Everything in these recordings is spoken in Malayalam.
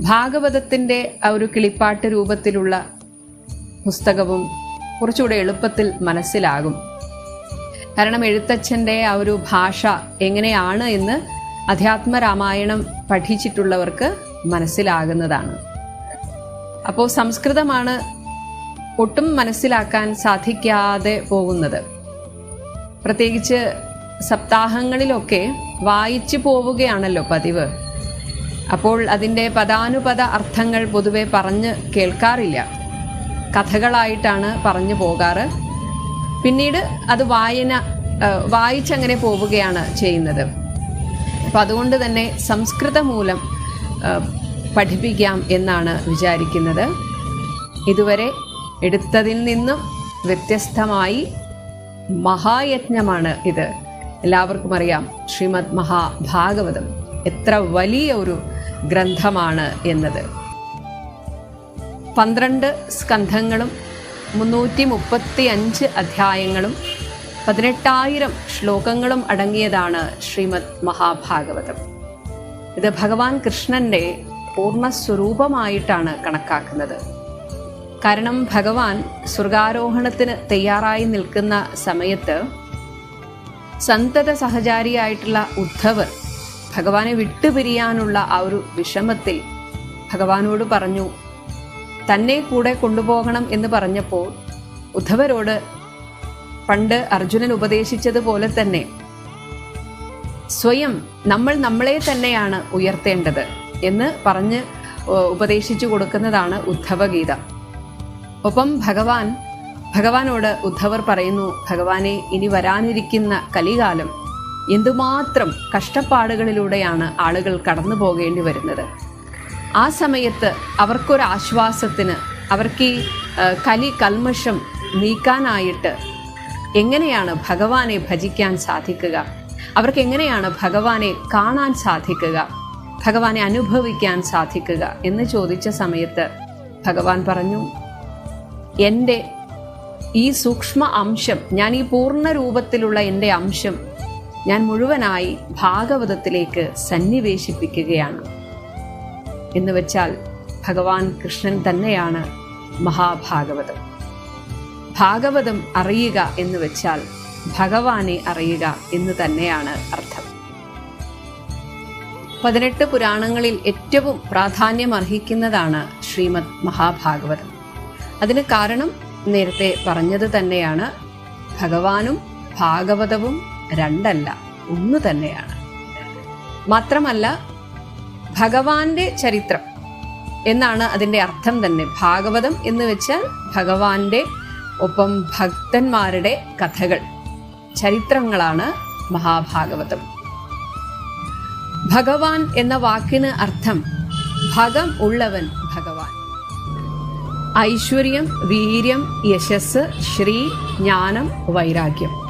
ഭാഗവതത്തിന്റെ ആ ഒരു കിളിപ്പാട്ട് രൂപത്തിലുള്ള പുസ്തകവും കുറച്ചുകൂടെ എളുപ്പത്തിൽ മനസ്സിലാകും. കാരണം എഴുത്തച്ഛന്റെ ആ ഒരു ഭാഷ എങ്ങനെയാണ് എന്ന് അധ്യാത്മ രാമായണം പഠിച്ചിട്ടുള്ളവർക്ക് മനസ്സിലാകുന്നതാണ്. അപ്പോൾ സംസ്കൃതമാണ് ഒട്ടും മനസ്സിലാക്കാൻ സാധിക്കാതെ പോകുന്നത്. പ്രത്യേകിച്ച് സപ്താഹങ്ങളിലൊക്കെ വായിച്ചു പോവുകയാണല്ലോ പതിവ്. അപ്പോൾ അതിന്റെ പദാനുപദ അർത്ഥങ്ങൾ പൊതുവെ പറഞ്ഞ് കേൾക്കാറില്ല. കഥകളായിട്ടാണ് പറഞ്ഞു പോകാറ്. പിന്നീട് അത് വായന വായിച്ചങ്ങനെ പോവുകയാണ് ചെയ്യുന്നത്. അപ്പം അതുകൊണ്ട് തന്നെ സംസ്കൃത മൂലം പഠിപ്പിക്കാം എന്നാണ് വിചാരിക്കുന്നത്. ഇതുവരെ എടുത്തതിൽ നിന്നും വ്യത്യസ്തമായി മഹായജ്ഞമാണ് ഇത്. എല്ലാവർക്കും അറിയാം ശ്രീമദ് മഹാഭാഗവതം. എത്ര വലിയ ഒരു ഗ്രന്ഥമാണ് എന്നത്. പന്ത്രണ്ട് സ്കന്ധങ്ങളും മുന്നൂറ്റി മുപ്പത്തി അഞ്ച് അധ്യായങ്ങളും പതിനെട്ടായിരം ശ്ലോകങ്ങളും അടങ്ങിയതാണ് ശ്രീമദ് മഹാഭാഗവതം. ഇത് ഭഗവാൻ കൃഷ്ണന്റെ പൂർണസ്വരൂപമായിട്ടാണ് കണക്കാക്കുന്നത്. കാരണം ഭഗവാൻ സ്വർഗാരോഹണത്തിന് തയ്യാറായി നിൽക്കുന്ന സമയത്ത് സന്തത സഹചാരിയായിട്ടുള്ള ഉദ്ധവർ ഭഗവാനെ വിട്ടുപിരിയാനുള്ള ആ ഒരു വിഷമത്തിൽ ഭഗവാനോട് പറഞ്ഞു തന്നെ കൂടെ കൊണ്ടുപോകണം എന്ന് പറഞ്ഞപ്പോൾ ഉദ്ധവരോട് പണ്ട് അർജുനൻ ഉപദേശിച്ചതുപോലെ തന്നെ സ്വയം നമ്മൾ നമ്മളെ തന്നെയാണ് ഉയർത്തേണ്ടത് എന്ന് പറഞ്ഞ് ഉപദേശിച്ചു കൊടുക്കുന്നതാണ് ഉദ്ധവഗീത. ഒപ്പം ഭഗവാൻ ഭഗവാനോട് ഉദ്ധവർ പറയുന്നു ഭഗവാനെ ഇനി വരാനിരിക്കുന്ന കലികാലം എന്തുമാത്രം കഷ്ടപ്പാടുകളിലൂടെയാണ് ആളുകൾ കടന്നു പോകേണ്ടി വരുന്നത്. ആ സമയത്ത് അവർക്കൊരു ആശ്വാസത്തിന് അവർക്ക് ഈ കലി കൽമഷം നീക്കാനായിട്ട് എങ്ങനെയാണ് ഭഗവാനെ ഭജിക്കാൻ സാധിക്കുക? അവർക്ക് എങ്ങനെയാണ് ഭഗവാനെ കാണാൻ സാധിക്കുക? ഭഗവാനെ അനുഭവിക്കാൻ സാധിക്കുക എന്ന് ചോദിച്ച സമയത്ത് ഭഗവാൻ പറഞ്ഞു എന്റെ ഈ സൂക്ഷ്മ അംശം ഞാൻ ഈ പൂർണ രൂപത്തിലുള്ള എന്റെ അംശം ഞാൻ മുഴുവനായി ഭാഗവതത്തിലേക്ക് സന്നിവേശിപ്പിക്കുകയാണ്. എന്ന് വെച്ചാൽ ഭഗവാൻ കൃഷ്ണൻ തന്നെയാണ് മഹാഭാഗവതം. ഭാഗവതം അറിയുക എന്ന് വെച്ചാൽ ഭഗവാനെ അറിയുക എന്ന് തന്നെയാണ് അർത്ഥം. പതിനെട്ട് പുരാണങ്ങളിൽ ഏറ്റവും പ്രാധാന്യം അർഹിക്കുന്നതാണ് ശ്രീമദ് മഹാഭാഗവതം. അതിന് കാരണം നേരത്തെ പറഞ്ഞത് തന്നെയാണ് ഭഗവാനും ഭാഗവതവും രണ്ടല്ല ഒന്ന് തന്നെയാണ്. മാത്രമല്ല ഭഗവാന്റെ ചരിത്രം എന്നാണ് അതിന്റെ അർത്ഥം തന്നെ. ഭാഗവതം എന്ന് വെച്ചാൽ ഭഗവാന്റെ ഒപ്പം ഭക്തന്മാരുടെ കഥകൾ ചരിത്രങ്ങളാണ് മഹാഭാഗവതം. ഭഗവാൻ എന്ന വാക്കിന് അർത്ഥം ഭഗം ഉള്ളവൻ ഭഗവാൻ. ഐശ്വര്യം വീര്യം യശസ് ശ്രീ ജ്ഞാനം വൈരാഗ്യം.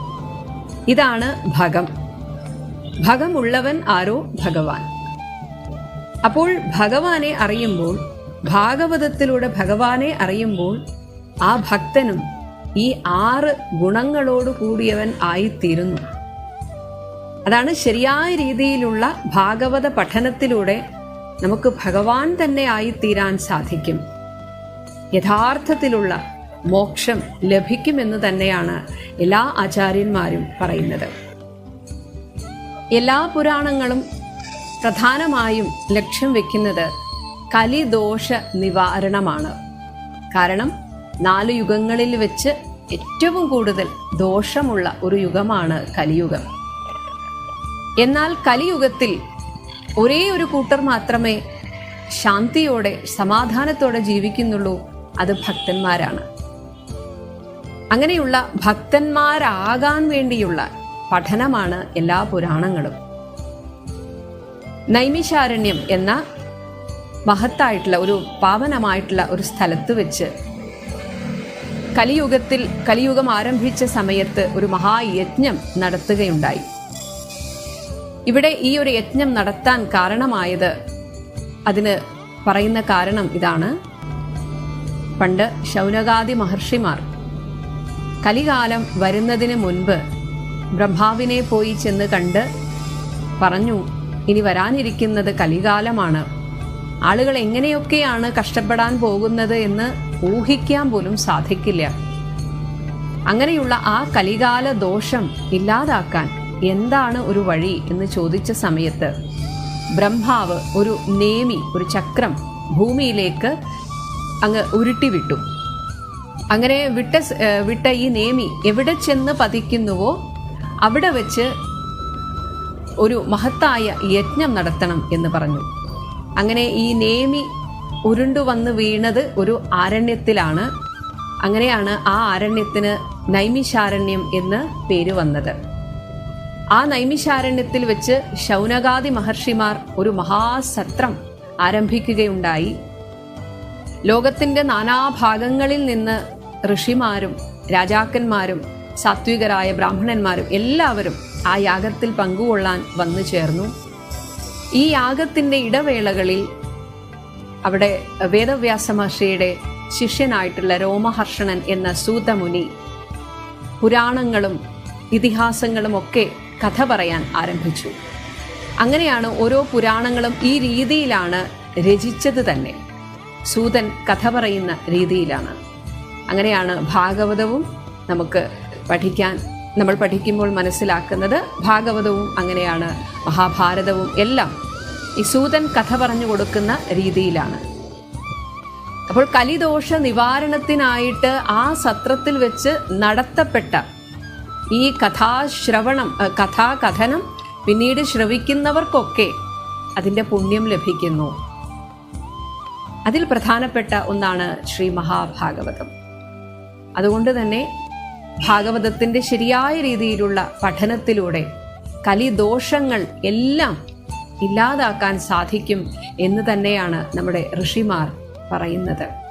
ഇതാണ് ഭഗം. ഭഗമുള്ളവൻ ആരോ ഭഗവാൻ. അപ്പോൾ ഭഗവാനെ അറിയുമ്പോൾ ഭാഗവതത്തിലൂടെ ഭഗവാനെ അറിയുമ്പോൾ ആ ഭക്തനും ഈ ആറ് ഗുണങ്ങളോട് കൂടിയവൻ ആയിത്തീരുന്നു. അതാണ് ശരിയായ രീതിയിലുള്ള ഭാഗവത പഠനത്തിലൂടെ നമുക്ക് ഭഗവാൻ തന്നെ ആയിത്തീരാൻ സാധിക്കും. യഥാർത്ഥത്തിലുള്ള മോക്ഷം ലഭിക്കുമെന്ന് തന്നെയാണ് എല്ലാ ആചാര്യന്മാരും പറയുന്നത്. എല്ലാ പുരാണങ്ങളും പ്രധാനമായും ലക്ഷ്യം വെക്കുന്നത് കലിദോഷ നിവാരണമാണ്. കാരണം നാല് യുഗങ്ങളിൽ വെച്ച് ഏറ്റവും കൂടുതൽ ദോഷമുള്ള ഒരു യുഗമാണ് കലിയുഗം. എന്നാൽ കലിയുഗത്തിൽ ഒരേ ഒരു കൂട്ടർ മാത്രമേ ശാന്തിയോടെ സമാധാനത്തോടെ ജീവിക്കുന്നുള്ളൂ അത് ഭക്തന്മാരാണ്. അങ്ങനെയുള്ള ഭക്തന്മാരാകാൻ വേണ്ടിയുള്ള പഠനമാണ് എല്ലാ പുരാണങ്ങളും. നൈമിശാരണ്യം എന്ന മഹത്തായിട്ടുള്ള ഒരു പാവനമായിട്ടുള്ള ഒരു സ്ഥലത്ത് വെച്ച് കലിയുഗത്തിൽ കലിയുഗം ആരംഭിച്ച സമയത്ത് ഒരു മഹായജ്ഞം നടത്തുകയുണ്ടായി. ഇവിടെ ഈ ഒരു യജ്ഞം നടത്താൻ കാരണമായത് അതിന് പറയുന്ന കാരണം ഇതാണ്. പണ്ട് ശൗനകാദി മഹർഷിമാർ കലികാലം വരുന്നതിന് മുൻപ് ബ്രഹ്മാവിനെ പോയി ചെന്ന് കണ്ട് പറഞ്ഞു ഇനി വരാനിരിക്കുന്നത് കലികാലമാണ്. ആളുകൾ എങ്ങനെയൊക്കെയാണ് കഷ്ടപ്പെടാൻ പോകുന്നത് എന്ന് ഊഹിക്കാൻ പോലും സാധിക്കില്ല. അങ്ങനെയുള്ള ആ കലികാല ദോഷം ഇല്ലാതാക്കാൻ എന്താണ് ഒരു വഴി? എന്ന് ചോദിച്ച സമയത്ത് ബ്രഹ്മാവ് ഒരു നേമി ഒരു ചക്രം ഭൂമിയിലേക്ക് അങ്ങ് ഉരുട്ടിവിട്ടു. അങ്ങനെ വിട്ട വിട്ട ഈ നേമി എവിടെ ചെന്ന് പതിക്കുന്നുവോ അവിടെ വെച്ച് ഒരു മഹത്തായ യജ്ഞം നടത്തണം എന്ന് പറഞ്ഞു. അങ്ങനെ ഈ നേമി ഉരുണ്ടു വന്ന് വീണത് ഒരു ആരണ്യത്തിലാണ്. അങ്ങനെയാണ് ആ ആരണ്യത്തിന് നൈമിശാരണ്യം എന്ന് പേര് വന്നത്. ആ നൈമിശാരണ്യത്തിൽ വെച്ച് ശൗനകാദി മഹർഷിമാർ ഒരു മഹാസത്രം ആരംഭിക്കുകയുണ്ടായി. ലോകത്തിന്റെ നാനാഭാഗങ്ങളിൽ നിന്ന് ഋഷിമാരും രാജാക്കന്മാരും സാത്വികരായ ബ്രാഹ്മണന്മാരും എല്ലാവരും ആ യാഗത്തിൽ പങ്കുകൊള്ളാൻ വന്നു ചേർന്നു. ഈ യാഗത്തിന്റെ ഇടവേളകളിൽ അവിടെ വേദവ്യാസ മഹർഷിയുടെ ശിഷ്യനായിട്ടുള്ള രോമഹർഷണൻ എന്ന സൂതമുനി പുരാണങ്ങളും ഇതിഹാസങ്ങളും ഒക്കെ കഥ പറയാൻ ആരംഭിച്ചു. അങ്ങനെയാണ് ഓരോ പുരാണങ്ങളും ഈ രീതിയിലാണ് രചിച്ചത് തന്നെ. സൂതൻ കഥ പറയുന്ന രീതിയിലാണ്. അങ്ങനെയാണ് ഭാഗവതവും നമുക്ക് പഠിക്കാൻ നമ്മൾ പഠിക്കുമ്പോൾ മനസ്സിലാക്കുന്നത് ഭാഗവതവും അങ്ങനെയാണ് മഹാഭാരതവും എല്ലാം ഈ സൂതൻ കഥ പറഞ്ഞു കൊടുക്കുന്ന രീതിയിലാണ്. അപ്പോൾ കലിദോഷ നിവാരണത്തിനായിട്ട് ആ സത്രത്തിൽ വെച്ച് നടത്തപ്പെട്ട ഈ കഥാശ്രവണം കഥാകഥനം പിന്നീട് ശ്രവിക്കുന്നവർക്കൊക്കെ അതിന്റെ പുണ്യം ലഭിക്കുന്നു. അതിൽ പ്രധാനപ്പെട്ട ഒന്നാണ് ശ്രീ മഹാഭാഗവതം. അതുകൊണ്ട് തന്നെ ഭാഗവതത്തിന്റെ ശരിയായ രീതിയിലുള്ള പഠനത്തിലൂടെ കലിദോഷങ്ങൾ എല്ലാം ഇല്ലാതാക്കാൻ സാധിക്കും എന്ന് തന്നെയാണ് നമ്മുടെ ഋഷിമാർ പറയുന്നത്.